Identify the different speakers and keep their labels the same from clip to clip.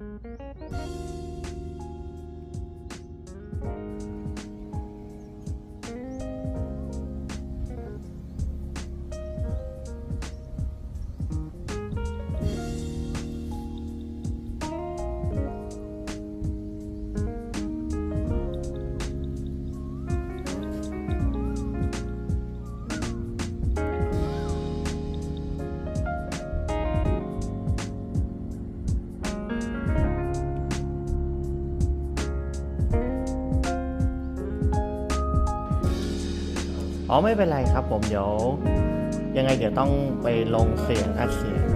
Speaker 1: Música อ๋อไม่เป็นไรครับผมเดี๋ยวยังไงเดี๋ยวต้องไปลงเสียงอัดเสียง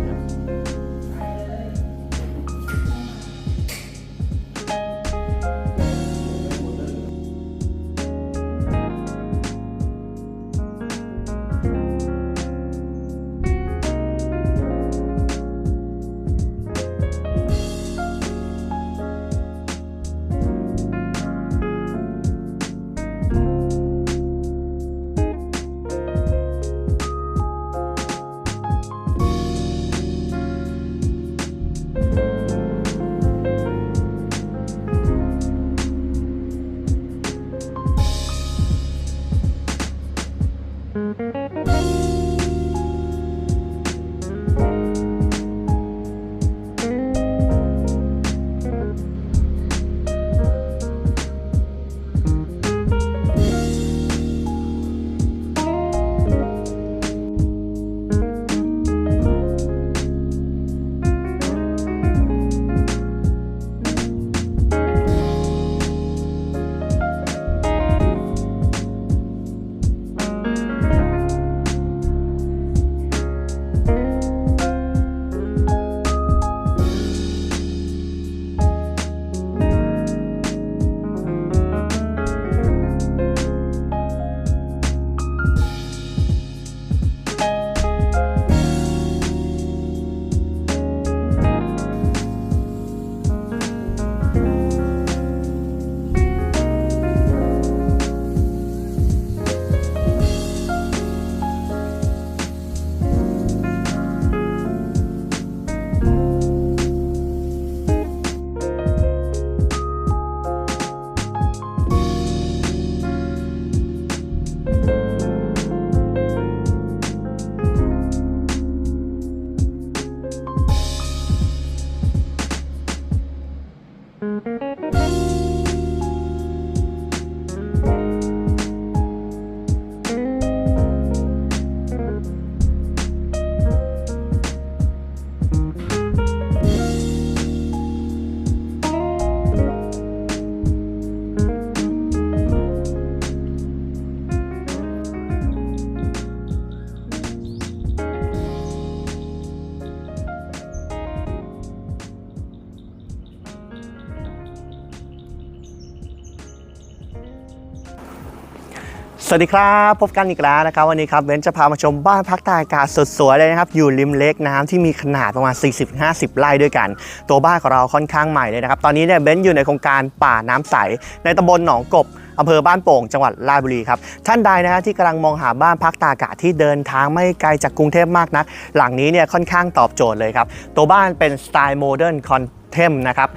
Speaker 1: วัสดีครับ พบกันอีกแล้วนะครับวันนี้ครับเบนจะพามาชมบ้านพักตากอากาศสดสวยเลยนะครับ อยู่ริมเล็กน้ำที่มีขนาดประมาณ 40-50 ไร่ด้วยกัน ตัวบ้านของเราค่อนข้างใหม่เลยนะครับ ตอนนี้เนี่ยเบนอยู่ในโครงการป่าน้ำใส ในตำบลหนองกบอำเภอบ้านโป่งจังหวัดราชบุรีครับ ท่านใดนะฮะที่กำลังมองหาบ้านพักตากอากาศที่เดินทางไม่ไกลจากกรุงเทพมากนัก หลังนี้เนี่ยค่อนข้างตอบโจทย์เลยครับ ตัวบ้านเป็นสไตล์โมเดิร์นคอนเทมนะครับ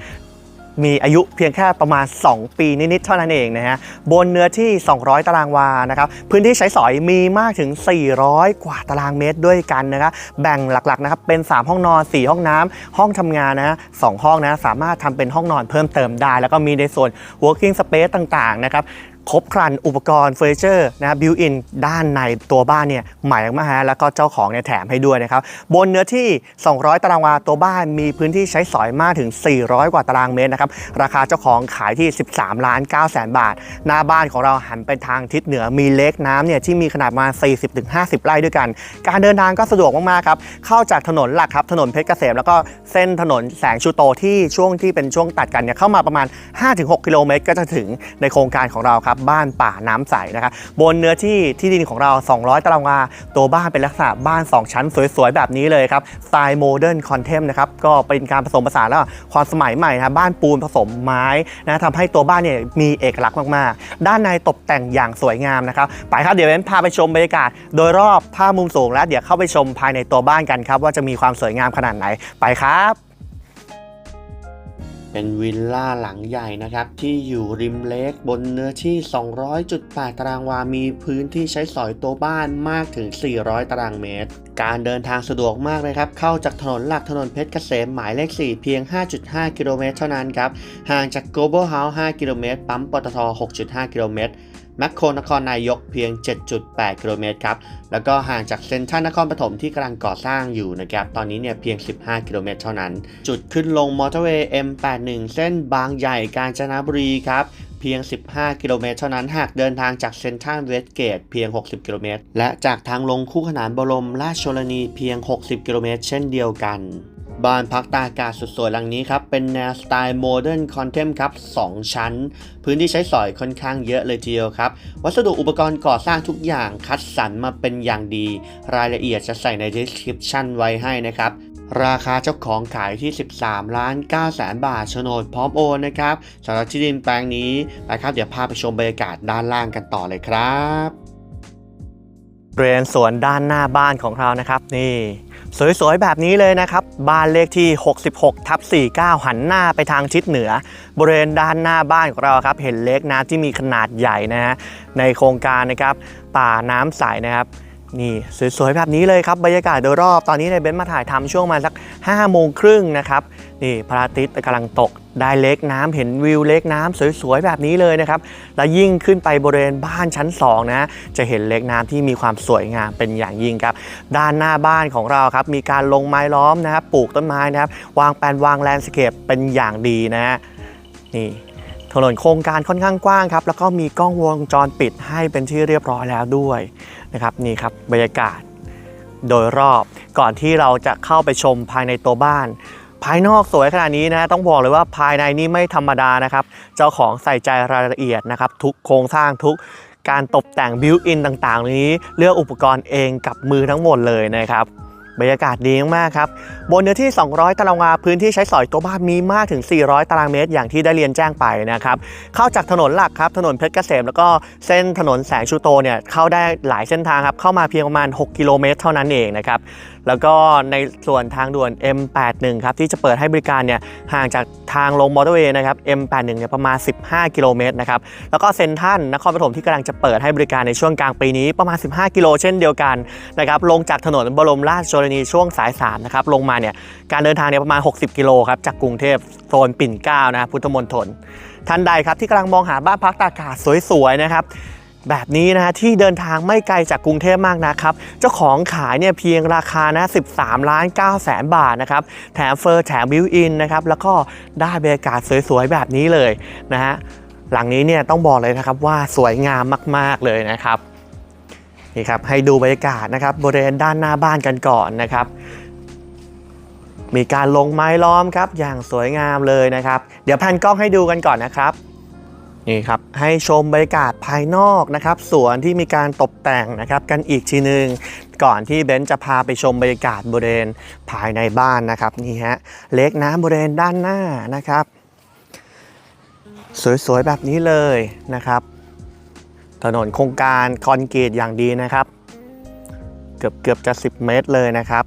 Speaker 1: มีอายุเพียงแค่ประมาณ 2 ปีนิดๆเท่านั้นเองนะฮะบนเนื้อที่ 200 ตารางวานะครับพื้นที่ใช้สอยมีมากถึง 400 กว่าตารางเมตรด้วยกันนะครับแบ่งหลักๆนะครับเป็น 3 ห้องนอน 4 ห้องน้ำห้องทำงานนะสองห้องนะสามารถทำเป็นห้องนอนเพิ่มเติมได้ แล้วก็มีในส่วน working space ต่างๆนะครับ ครบครันอุปกรณ์เฟอร์นิเจอร์นะบิวอินด้านในตัวบ้านเนี่ยใหม่มากฮะแล้วก็เจ้าของเนี่ยแถมให้ด้วยนะครับ บนเนื้อที่ 200 ตารางวาตัวบ้านมีพื้นที่ใช้สอยมากถึง 400 กว่าตารางเมตรนะครับ ราคาเจ้าของขายที่ 13 ล้าน9แสนบาท หน้าบ้านของเราหันไปทางทิศเหนือมีเล็กน้ำเนี่ยที่มีขนาดประมาณ40-50 ไร่ด้วยกัน การเดินทางก็สะดวกมากๆครับเข้าจากถนนหลักครับถนนเพชรเกษมแล้วก็เส้นถนนแสงชูโตที่ช่วงที่เป็นช่วงตัดกันเนี่ยเข้ามาประมาณ 5-6 กิโลเมตรก็จะถึงในโครงการของเราครับบ้านป่าน้ำใสนะครับบนเนื้อที่ที่ดินของเรา 200 ตารางวา ตัวบ้านเป็นลักษณะบ้าน 2 ชั้นสวยๆ แบบนี้เลยครับสไตล์โมเดิร์นคอนเทมนะครับก็เป็นการผสมผสานแล้วความสมัยใหม่นะครับบ้านปูนผสมไม้นะทำให้ตัวบ้านเนี่ยมีเอกลักษณ์มากๆ ด้านในตกแต่งอย่างสวยงามนะครับไปครับเดี๋ยวเว้นพาไปชมบรรยากาศ โดยรอบภาพมุมสูงแล้วเดี๋ยวเข้าไปชมภายในตัวบ้านกันครับว่าจะมีความสวยงามขนาดไหนไปครับ เป็นวิลล่าหลังใหญ่นะครับ ที่อยู่ริมเลคบนเนื้อที่ 200.8 ตารางวา มีพื้นที่ใช้สอยตัวบ้านมากถึง 400 ตารางเมตร การเดินทางสะดวกมากเลยครับ เข้าจากถนนหลักถนนเพชรเกษมหมายเลข 4 เพียง 5.5 กิโลเมตรเท่านั้นครับ ห่างจาก Global House 5 กิโลเมตร ปั๊มปตท 6.5 กิโลเมตร แมคโครนครนายกเพียง 7.8 กิโลเมตรครับ แล้วก็ห่างจากเซ็นทรัลนครปฐมที่กำลังก่อสร้างอยู่นะครับ ตอนนี้เนี่ยเพียง 15 กิโลเมตรเท่านั้น จุดขึ้นลงมอเตอร์เวย์ M81 เส้นบางใหญ่กาญจนบุรีครับเพียง 15 กิโลเมตรเท่านั้น หากเดินทางจากเซ็นทรัลเวสเกตเพียง 60 กิโลเมตร และจากทางลงคู่ขนานบรมราชชนนีเพียง 60 กิโลเมตร เช่นเดียวกัน บ้านพักตากอากาศสุดสวยหลังนี้ครับ เป็นแนวสไตล์โมเดิร์นคอนเทมครับ2ชั้น พื้นที่ใช้สอยค่อนข้างเยอะเลยทีเดียวครับ วัสดุอุปกรณ์ก่อสร้างทุกอย่างคัดสรรมาเป็นอย่างดี รายละเอียดจะใส่ใน description ไว้ให้นะครับราคาเจ้าของขายที่ 13 ล้าน9แสนบาทโฉนดพร้อมโอนนะครับสำหรับที่ดินแปลงนี้ไปครับ เดี๋ยวพาไปชมบรรยากาศด้านล่างกันต่อเลยครับ บริเวณสวนด้านหน้าบ้านของเรานะครับ นี่ สวยๆ แบบนี้เลยนะครับ บ้านเลขที่ 66ทับ49 หันหน้าไปทางทิศเหนือ บริเวณด้านหน้าบ้านของเราครับ เห็นเล็กน้ำที่มีขนาดใหญ่นะฮะในโครงการนะครับ ป่าน้ำใสนะครับนี่สวยๆแบบนี้เลยครับบรรยากาศโดยรอบตอนนี้ในเบนซ์มาถ่ายทำช่วงมาสัก5โมงครึ่งนะครับ นี่พระอาทิตย์กำลังตกได้เล็กน้ำเห็นวิวเล็กน้ำสวยๆแบบนี้เลยนะครับ และยิ่งขึ้นไปบริเวณบ้านชั้น 2 นะ จะเห็นเล็กน้ำที่มีความสวยงามเป็นอย่างยิ่งครับ ด้านหน้าบ้านของเราครับ มีการลงไม้ล้อมนะครับ ปลูกต้นไม้นะครับ วางแปลนวางแลนด์สเคปเป็นอย่างดีนะ นี่ถนนโครงการค่อนข้างกว้างครับ แล้วก็มีกล้องวงจรปิดให้เป็นที่เรียบร้อยแล้วด้วยนะครับ นี่ครับบรรยากาศโดยรอบ ก่อนที่เราจะเข้าไปชมภายในตัวบ้าน ภายนอกสวยขนาดนี้นะต้องบอกเลยว่าภายในนี่ไม่ธรรมดานะครับ เจ้าของใส่ใจรายละเอียดนะครับ ทุกโครงสร้างทุกการตกแต่งบิวอินต่างๆ นี้เลือกอุปกรณ์เองกับมือทั้งหมดเลยนะครับบรรยากาศดีมากครับ บนเนื้อที่ 200 ตารางวาพื้นที่ใช้สอยตัวบ้านมีมากถึง 400 ตารางเมตร อย่างที่ได้เรียนแจ้งไปนะครับ เข้าจากถนนหลักครับ ถนนเพชรเกษม แล้วก็เส้นถนนแสงชูโตเนี่ยเข้าได้หลายเส้นทางครับ เข้ามาเพียงประมาณ 6 กิโลเมตรเท่านั้นเองนะครับ แล้วก็ในส่วนทางด่วน M81 ครับที่จะเปิดให้บริการเนี่ยห่างจากทางลงมอเตอร์เวย์นะครับ M81 เนี่ยประมาณ 15 กิโลเมตรนะครับแล้วก็เซนทรัลนครปฐมที่กำลังจะเปิดให้บริการในช่วงกลางปีนี้ประมาณ 15 กิโลเช่นเดียวกันนะครับลงจากถนนบรมราชชนนีช่วงสาย3นะครับลงมาเนี่ยการเดินทางเนี่ยประมาณ 60 กิโลครับจากกรุงเทพโซนปิ่นเกล้านะพุทธมณฑลท่านใดครับที่กำลังมองหาบ้านพักตากอากาศสวยๆนะครับ แบบนี้นะฮะที่เดินทางไม่ไกลจากกรุงเทพมากนะครับ เจ้าของขายเนี่ยเพียงราคานะ13ล้าน9แสนบาทนะครับ แถมเฟอร์แถมบิวอินนะครับ แล้วก็ได้บรรยากาศสวยๆ แบบนี้เลยนะฮะหลังนี้เนี่ยต้องบอกเลยนะครับว่าสวยงามมากๆเลยนะครับนี่ครับให้ดูบรรยากาศนะครับบริเวณด้านหน้าบ้านกันก่อนนะครับมีการลงไม้ล้อมครับอย่างสวยงามเลยนะครับ เดี๋ยวแพนกล้องให้ดูกันก่อนนะครับ นี่ครับให้ชมบรรยากาศภายนอกนะครับสวนที่มีการตกแต่งนะครับกันอีกทีหนึ่งก่อนที่เบนซ์จะพาไปชมบรรยากาศบริเวณภายในบ้านนะครับนี่ฮะเล็กน้ำบริเวณด้านหน้านะครับ สวยๆแบบนี้เลยนะครับ ถนนโครงการคอนกรีตอย่างดีนะครับ เกือบเกือบจะ 10 เมตรเลยนะครับ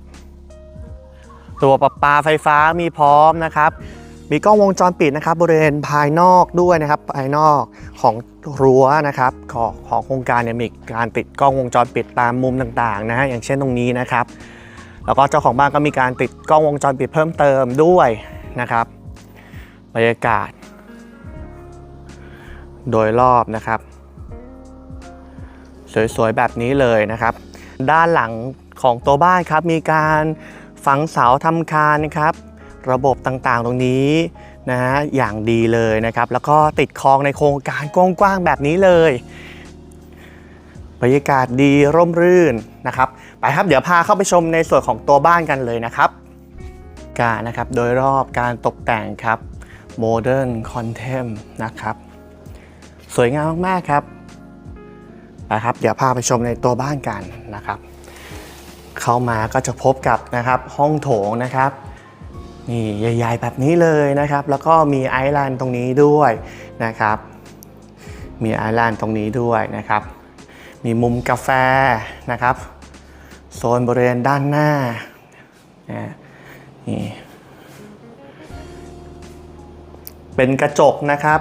Speaker 1: ตัวประปาไฟฟ้ามีพร้อมนะครับ มีกล้องวงจรปิดนะครับบริเวณภายนอกด้วยนะครับภายนอกของรั้วนะครับของของโครงการเนี่ยมีการติดกล้องวงจรปิดตามมุมต่างๆนะฮะอย่างเช่นตรงนี้นะครับ แล้วก็เจ้าของบ้านก็มีการติดกล้องวงจรปิดเพิ่มเติมด้วยนะครับบรรยากาศ โดยรอบนะครับ สวยๆแบบนี้เลยนะครับ ด้านหลังของตัวบ้านครับมีการฝังเสาทำคานนะครับ ระบบต่างๆ ตรงนี้นะฮะอย่างดีเลยนะครับ แล้วก็ติดคลองในโครงการกว้างๆแบบนี้เลยบรรยากาศดีร่มรื่นนะครับ ไปครับเดี๋ยวพาเข้าไปชมในส่วนของตัวบ้านกันเลยนะครับการนะครับโดยรอบการตกแต่งครับโมเดิร์นคอนเทมนะครับ สวยงามมากๆครับนะครับ เดี๋ยวพาไปชมในตัวบ้านกันนะครับ เข้ามาก็จะพบกับนะครับห้องโถงนะครับ นี่ใหญ่ๆแบบนี้เลยนะครับ แล้วก็มีไอแลนด์ตรงนี้ด้วยนะครับ มีไอแลนด์ตรงนี้ด้วยนะครับ มีมุมกาแฟนะครับ โซนบริเวณด้านหน้านะนี่เป็นกระจกนะครับ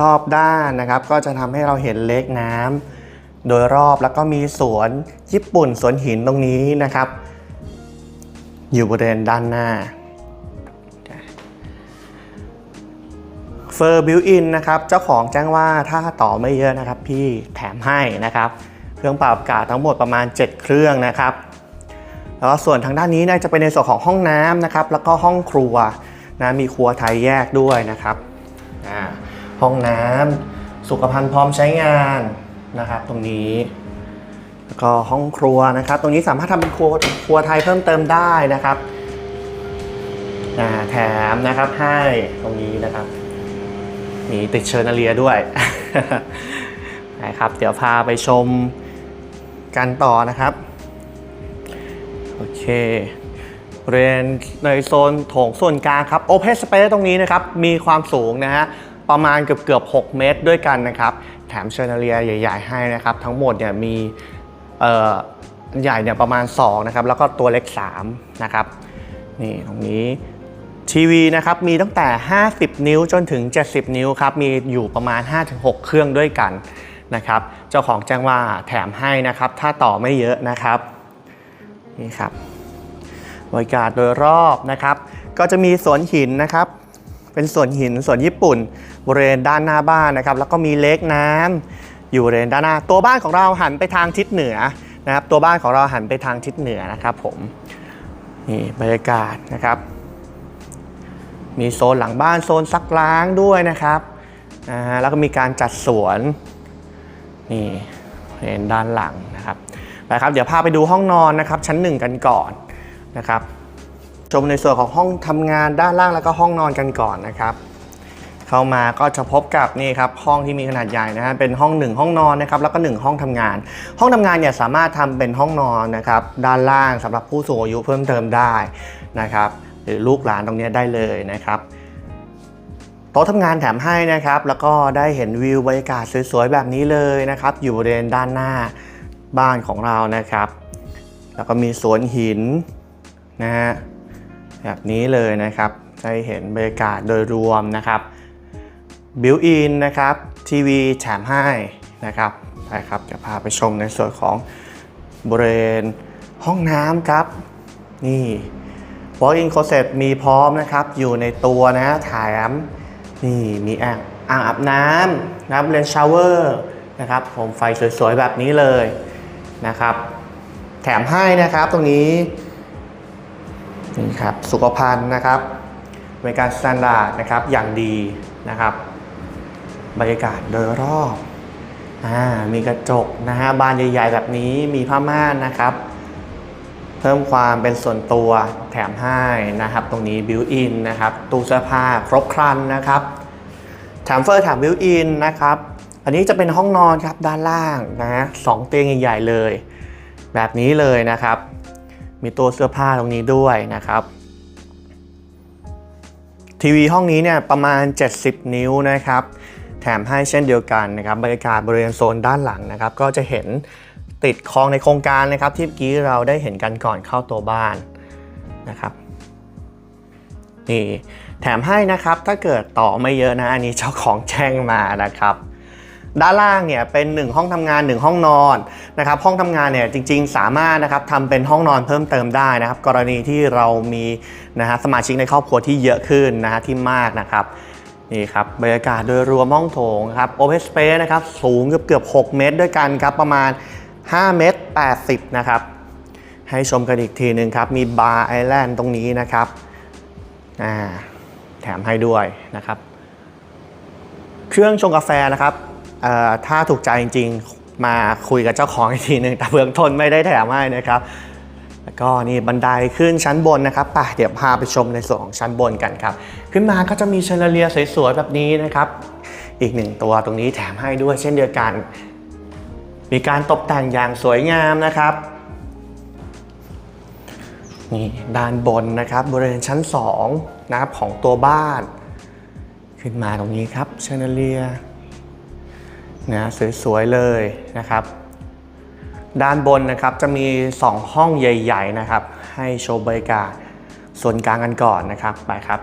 Speaker 1: รอบด้านนะครับ ก็จะทำให้เราเห็นเล็กน้ำโดยรอบแล้วก็มีสวนญี่ปุ่นสวนหินตรงนี้นะครับ อยู่บริเวณด้านหน้าเฟอร์บิวอินนะครับ เจ้าของแจ้งว่าถ้าต่อไม่เยอะนะครับ พี่แถมให้นะครับ เครื่องปรับอากาศทั้งหมดประมาณ 7 เครื่องนะครับ แล้วก็ส่วนทางด้านนี้นี่ยจะเป็นในส่วนของห้องน้ำนะครับ แล้วก็ห้องครัวนะมีครัวไทยแยกด้วยนะครับ ห้องน้ำสุขภัณฑ์พร้อมใช้งานนะครับ ตรงนี้ แล้วก็ห้องครัวนะครับ ตรงนี้สามารถทำเป็นครัวครัวไทยเพิ่มเติมได้นะครับแถมนะครับให้ตรงนี้นะครับมีติดเชอร์นาเลียด้วยนะครับ เดี๋ยวพาไปชมกันต่อนะครับ โอเคบริเวณในโซนโถงส่วนกลางครับ Open Space ตรงนี้นะครับ มีความสูงนะฮะประมาณเกือบเกือบ 6 เมตรด้วยกันนะครับ แถมเชอร์นาเลียใหญ่ ๆ ให้นะครับ ทั้งหมดเนี่ยมี ใหญ่เนี่ยประมาณ2นะครับแล้วก็ตัวเล็ก3นะครับนี่ตรงนี้ทีวีนะครับมีตั้งแต่ 50 นิ้วจนถึง 70 นิ้วครับมีอยู่ประมาณ 5-6 เครื่องด้วยกันนะครับเจ้าของแจ้งว่าแถมให้นะครับถ้าต่อไม่เยอะนะครับนี่ครับบรรยากาศโดยรอบนะครับ ก็จะมีสวนหินนะครับ เป็นสวนหินสวนญี่ปุ่น บริเวณด้านหน้าบ้านนะครับ แล้วก็มีเล็กน้ำ อยู่บริเวณด้านหน้า ตัวบ้านของเราหันไปทางทิศเหนือนะครับตัวบ้านของเราหันไปทางทิศเหนือนะครับผมนี่บรรยากาศนะครับ มีโซนหลังบ้านโซนซักล้างด้วยนะครับนะฮะแล้วก็มีการจัดสวนนี่เห็นด้านหลังนะครับนะครับ เดี๋ยวพาไปดูห้องนอนนะครับ ชั้นหนึ่งกันก่อนนะครับ ชมในส่วนของห้องทำงานด้านล่างแล้วก็ห้องนอนกันก่อนนะครับ เข้ามาก็จะพบกับนี่ครับห้องที่มีขนาดใหญ่นะฮะเป็นห้อง 1 ห้องนอนนะครับแล้วก็ 1 ห้องทำงาน ห้องทำงานเนี่ยสามารถทำเป็นห้องนอนนะครับด้านล่างสำหรับผู้สูงอายุเพิ่มเติมได้นะครับหรือลูกหลานตรงนี้ได้เลยนะครับโต๊ะทำงานแถมให้นะครับ แล้วก็ได้เห็นวิวบรรยากาศสวยๆแบบนี้เลยนะครับ อยู่บริเวณด้านหน้าบ้านของเรานะครับ แล้วก็มีสวนหินนะฮะแบบนี้เลยนะครับได้เห็นบรรยากาศโดยรวมนะครับ บิวอินนะครับทีวีแถมให้นะครับไปครับจะพาไปชมในส่วนของบริเวณห้องน้ำครับ นี่ Walk-in closet มีพร้อมนะครับ อยู่ในตัวนะแถมนี่มีอ่างอ่างอาบน้ำนะครับเลนชาวเวอร์นะครับผมไฟสวยๆ แบบนี้เลยนะครับ แถมให้นะครับตรงนี้ นี่ครับ สุขภัณฑ์นะครับบริการสแตนดาร์ดนะครับอย่างดีนะครับ บรรยากาศโดยรอบอ่ามีกระจกนะฮะบานใหญ่ๆแบบนี้มีผ้าม่านนะครับ เพิ่มความเป็นส่วนตัวแถมให้นะครับ ตรงนี้บิวอินนะครับตู้เสื้อผ้าครบครันนะครับแถมเฟอร์แถมบิวอินนะครับ อันนี้จะเป็นห้องนอนครับด้านล่างนะฮะสองเตียงใหญ่ๆเลย แบบนี้เลยนะครับ มีตัวเสื้อผ้าตรงนี้ด้วยนะครับทีวีห้องนี้เนี่ยประมาณ 70 นิ้วนะครับ แถมให้เช่นเดียวกันนะครับบรรยากาศบริเวณโซนด้านหลังนะครับก็จะเห็นติดคลองในโครงการนะครับที่เมื่อกี้เราได้เห็นกันก่อนเข้าตัวบ้านนะครับนี่แถมให้นะครับถ้าเกิดต่อไม่เยอะนะอันนี้เจ้าของแจ้งมานะครับด้านล่างเนี่ยเป็น 1 ห้องทำงาน 1 ห้องนอนนะครับห้องทำงานเนี่ยจริงๆ สามารถนะครับทำเป็นห้องนอนเพิ่มเติมได้นะครับ กรณีที่เรามีนะฮะสมาชิกในครอบครัวที่เยอะขึ้นนะฮะที่มากนะครับ นี่ครับบรรยากาศโดยรวมห้องโถงครับ Open Space นะครับสูงเกือบเกือบ6 เมตรด้วยกันครับประมาณ 5 เมตร 80 นะครับ ให้ชมกันอีกทีหนึ่งครับ มีบาร์ไอแลนด์ตรงนี้นะครับอ่าแถมให้ด้วยนะครับ เครื่องชงกาแฟนะครับถ้าถูกใจจริงๆ มาคุยกับเจ้าของอีกทีหนึ่งแต่เบื้องต้นไม่ได้แถมให้นะครับ แล้วก็นี่บันไดขึ้นชั้นบนนะครับไป่ะเดี๋ยวพาไปชมในส่วนของชั้นบนกันครับ ขึ้นมาก็จะมีแชนเลียสวยๆแบบนี้นะครับ อีกหนึ่งตัวตรงนี้แถมให้ด้วยเช่นเดียวกัน มีการตกแต่งอย่างสวยงามนะครับนี่ด้านบนนะครับบริเวณชั้น2นะครับของตัวบ้าน ขึ้นมาตรงนี้ครับเชนเลียนะสวยๆเลยนะครับด้านบนนะครับจะมี 2 ห้องใหญ่ ๆ นะครับ ให้โชว์บรรยากาศส่วนกลางกันก่อนนะครับไปครับ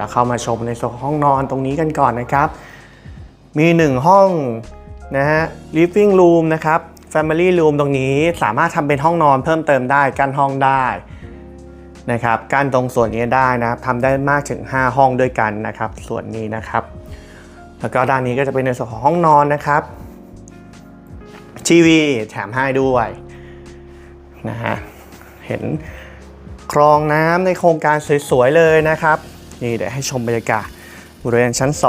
Speaker 1: ดี๋ยวเราเข้ามาชมในส่วนห้องนอนตรงนี้กันก่อนนะครับ มี 1 ห้องนะฮะ living room นะครับ family room ตรงนี้สามารถทำเป็นห้องนอนเพิ่มเติมได้กั้นห้องได้นะครับกั้นตรงส่วนนี้ได้นะครับทำได้มากถึง 5 ห้องด้วยกันนะครับ ส่วนนี้นะครับ แล้วก็ด้านนี้ก็จะเป็นในส่วนของห้องนอนนะครับทีวีแถมให้ด้วยนะฮะเห็นคลองน้ำในโครงการสวยๆเลยนะครับ นี่เดี๋ยวให้ชมบรรยากาศบริเวณชั้น 2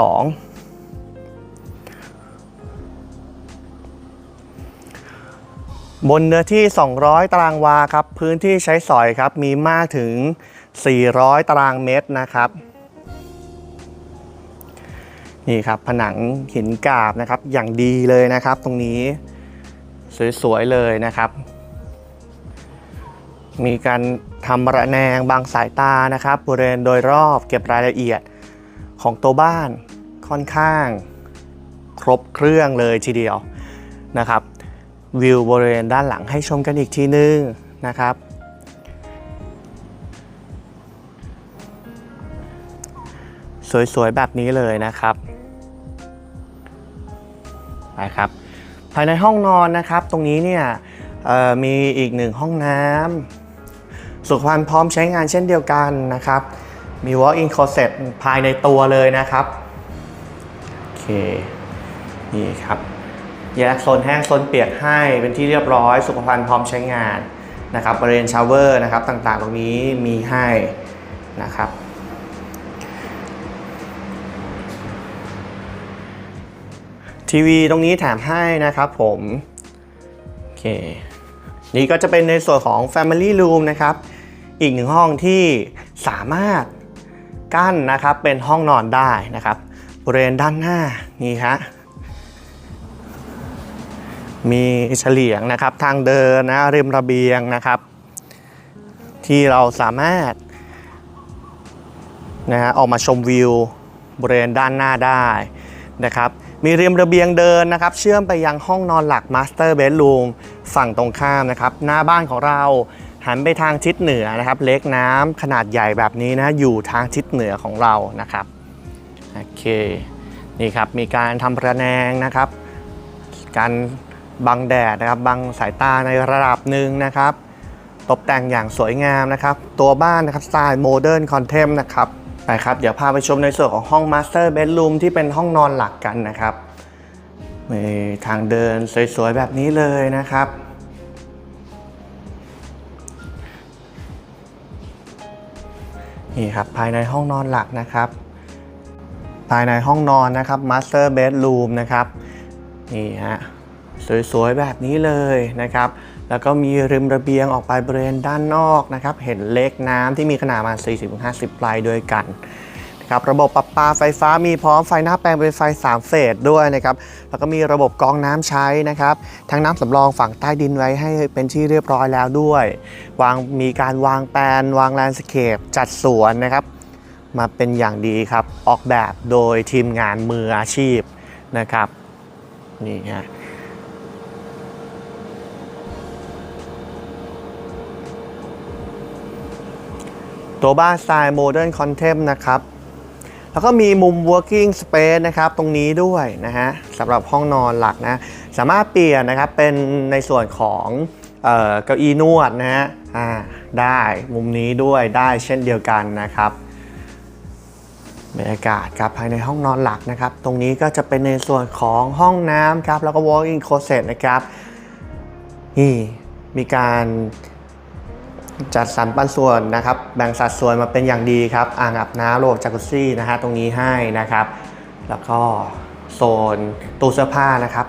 Speaker 1: บนเนื้อที่ 200 ตารางวาครับ พื้นที่ใช้สอยครับ มีมากถึง 400 ตารางเมตรนะครับ นี่ครับผนังหินกราบนะครับ อย่างดีเลยนะครับ ตรงนี้ สวยๆเลยนะครับ มีการทำระแนงบางสายตานะครับบริเวณโดยรอบเก็บรายละเอียดของตัวบ้านค่อนข้างครบเครื่องเลยทีเดียวนะครับ วิวบริเวณด้านหลังให้ชมกันอีกทีนึงนะครับ สวยๆ แบบนี้เลยนะครับไปครับ ภายในห้องนอนนะครับ ตรงนี้เนี่ยมีอีกหนึ่งห้องน้ำ สุขภัณฑ์พร้อมใช้งานเช่นเดียวกันนะครับ มี walk-in closet ภายในตัวเลยนะครับโอเคนี่ครับแยกโซนแห้งโซนเปียกให้เป็นที่เรียบร้อยสุขภัณฑ์พร้อมใช้งานนะครับบริเวณชาวเวอร์นะครับต่างๆ ตรงนี้มีให้นะครับทีวีตรงนี้แถมให้นะครับผม โอเค นี่ก็จะเป็นในส่วนของ Family Room นะครับ อีกหนึ่งห้องที่สามารถกั้นนะครับเป็นห้องนอนได้นะครับบริเวณด้านหน้านี่ฮะมีเฉลียงนะครับทางเดินนะริมระเบียงนะครับ ที่เราสามารถนะฮะออกมาชมวิวบริเวณด้านหน้าได้นะครับมีริมระเบียงเดินนะครับ เชื่อมไปยังห้องนอนหลัก Master Bedroom ฝั่งตรงข้ามนะครับ หน้าบ้านของเรา หันไปทางทิศเหนือนะครับ เล็กน้ำขนาดใหญ่แบบนี้นะอยู่ทางทิศเหนือของเรานะครับโอเคนี่ครับมีการทำระแนงนะครับ การบังแดดนะครับบังสายตาในระดับหนึ่งนะครับ ตกแต่งอย่างสวยงามนะครับ ตัวบ้านนะครับสไตล์โมเดิร์นคอนเทมนะครับไปครับเดี๋ยวพาไปชมในส่วนของห้องมาสเตอร์เบดรูมที่เป็นห้องนอนหลักกันนะครับมีทางเดินสวยๆแบบนี้เลยนะครับ นี่ครับภายในห้องนอนหลักนะครับ ภายในห้องนอนนะครับมาสเตอร์เบดรูมนะครับนี่ฮะสวยๆแบบนี้เลยนะครับ แล้วก็มีริมระเบียงออกไปบริเวณด้านนอกนะครับ เห็นเล็กน้ำที่มีขนาดประมาณ40-50 ปลายด้วยกัน ครับระบบปรับปาไฟฟ้ามีพร้อมไฟหน้าแปลงเป็นไฟ 3 เฟสด้วยนะครับแล้วก็มีระบบกรองน้ำใช้นะครับทั้งน้ำสำรองฝั่งใต้ดินไว้ให้เป็นที่เรียบร้อยแล้วด้วย วางมีการวางแปลน วางแลนด์สเคปจัดสวนนะครับ มาเป็นอย่างดีครับ ออกแบบโดยทีมงานมืออาชีพนะครับนี่ฮะตัวบ้านสไตล์โมเดิร์นคอนเทมนะครับ แล้วก็มีมุม working space นะครับตรงนี้ด้วยนะฮะสำหรับห้องนอนหลักนะสามารถเปลี่ยนนะครับเป็นในส่วนของเก้าอี้นวดนะฮะได้มุมนี้ด้วยได้เช่นเดียวกันนะครับบรรยากาศครับภายในห้องนอนหลักนะครับ ตรงนี้ก็จะเป็นในส่วนของห้องน้ำครับแล้วก็ walk-in closet นะครับนี่มีการ จัดสรรปันส่วนนะครับแบ่งสัดส่วนมาเป็นอย่างดีครับอ่างอาบน้ำโลบจากุซี่นะฮะตรงนี้ให้นะครับ แล้วก็โซนตู้เสื้อผ้านะครับ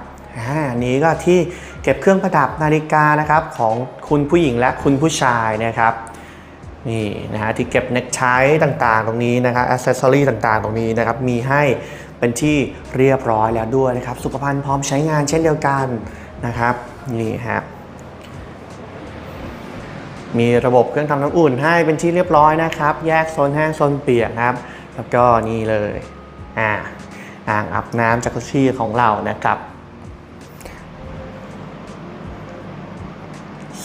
Speaker 1: อันนี้ก็ที่เก็บเครื่องประดับนาฬิกานะครับของคุณผู้หญิงและคุณผู้ชายนะครับนี่นะฮะที่เก็บเน็กไทต่างๆ ตรงนี้นะครับอ c เซสซอรี่ต่างๆ ตรงนี้นะครับมีให้เป็นที่เรียบร้อยแล้วด้วยนะครับ สุขภัณฑ์พร้อมใช้งานเช่นเดียวกันนะครับนี่ฮะ มีระบบเครื่องทำน้ำอุ่นให้เป็นที่เรียบร้อยนะครับ แยกโซนแห้งโซนเปียกครับ แล้วก็นี่เลยอ่าอ่างอาบน้ำจากุชี่ของเรานะครับ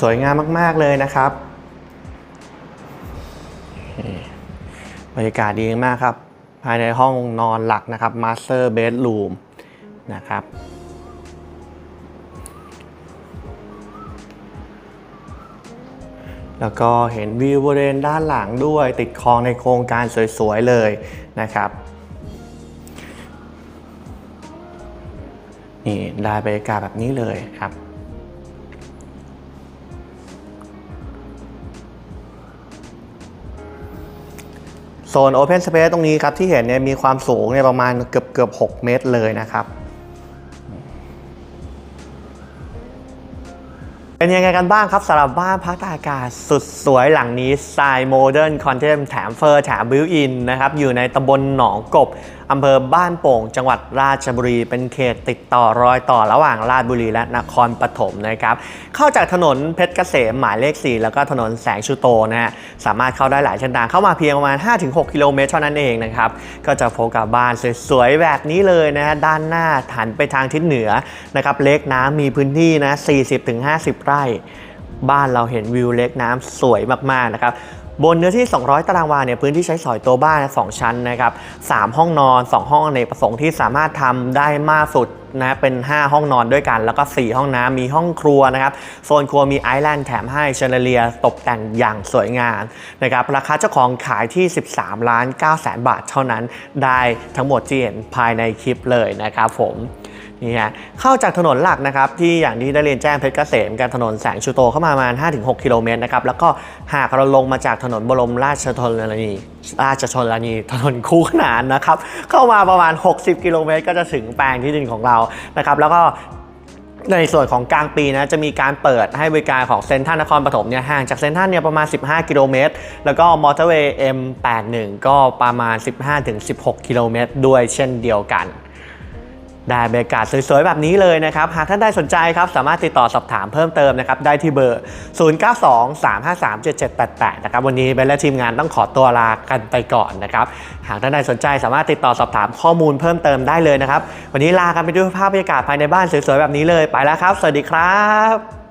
Speaker 1: สวยงามมากๆเลยนะครับบรรยากาศดีมากครับ ภายในห้องนอนหลักนะครับ Master Bedroom นะครับ แล้วก็เห็นวิวบริเวณด้านหลังด้วยติดคลองในโครงการสวยๆเลยนะครับนี่ได้บรรยากาศแบบนี้เลยครับโซน Open Space ตรงนี้ครับที่เห็นเนี่ยมีความสูงเนี่ยประมาณเกือบเกือบ 6 เมตรเลยนะครับ เป็นยังไงกันบ้างครับสำหรับบ้านพักตากอากาศสุดสวยหลังนี้สไตล์โมเดิร์นคอนเทมแถมเฟอร์แถมบิวอินนะครับอยู่ในตำบลหนองกบ อำเภอบ้านโป่ง จังหวัดราชบุรี เป็นเขตติดต่อรอยต่อระหว่างราชบุรีและนครปฐมนะครับ เข้าจากถนนเพชรเกษมหมายเลข 4 แล้วก็ถนนแสงชูโตนะฮะ สามารถเข้าได้หลายเส้นทาง เข้ามาเพียงประมาณ 5-6 กิโลเมตรเท่านั้นเองนะครับ ก็จะพบกับบ้านสวยๆแบบนี้เลยนะฮะ ด้านหน้าหันไปทางทิศเหนือนะครับ เล็กน้ำมีพื้นที่นะ 40-50 ไร่ บ้านเราเห็นวิวเล็กน้ำสวยมากๆนะครับ บนเนื้อที่ 200 ตารางวาเนี่ยพื้นที่ใช้สอยตัวบ้าน 2 ชั้นนะครับ3ห้องนอน 2 ห้องอเนกประสงค์ที่สามารถทำได้มากสุดนะเป็น 5 ห้องนอนด้วยกัน แล้วก็ 4 ห้องน้ำมีห้องครัวนะครับโซนครัวมีไอแลนด์แถมให้เชนเดอเลียตกแต่งอย่างสวยงามนะครับราคาเจ้าของขายที่ 13 ล้าน9แสนบาทเท่านั้น ได้ทั้งหมดที่เห็นภายในคลิปเลยนะครับผม นี่ฮะเข้าจากถนนหลักนะครับที่อย่างที่ได้เรียนแจ้งเพชรเกษมกันถนนแสงชูโตเข้ามาประมาณ 5-6 กิโลเมตรนะครับแล้วก็หากเราลงมาจากถนนบรมราชชนนีราชชนนีถนนคู่ขนานนะครับเข้ามาประมาณ 60 กิโลเมตร ก็จะถึงแปลงที่ดินของเรานะครับแล้วก็ในส่วนของกลางปีนะจะมีการเปิดให้บริการของเซ็นทรัลนครปฐมเนี่ยห่างจากเซ็นทรัลเนี่ยประมาณ 15 กิโลเมตร แล้วก็มอเตอร์เวย์ M81 ก็ประมาณ 15-16 กิโลเมตรด้วยเช่นเดียวกัน ได้บรรยากาศสวยๆ แบบนี้เลยนะครับ หากท่านใดสนใจครับ สามารถติดต่อสอบถามเพิ่มเติมนะครับ ได้ที่เบอร์ 0923537788 นะครับ วันนี้เบนและทีมงานต้องขอตัวลากันไปก่อนนะครับ หากท่านใดสนใจสามารถติดต่อสอบถามข้อมูลเพิ่มเติมได้เลยนะครับ วันนี้ลากันไปด้วยภาพบรรยากาศภายในบ้านสวยๆ แบบนี้เลย ไปแล้วครับ สวัสดีครับ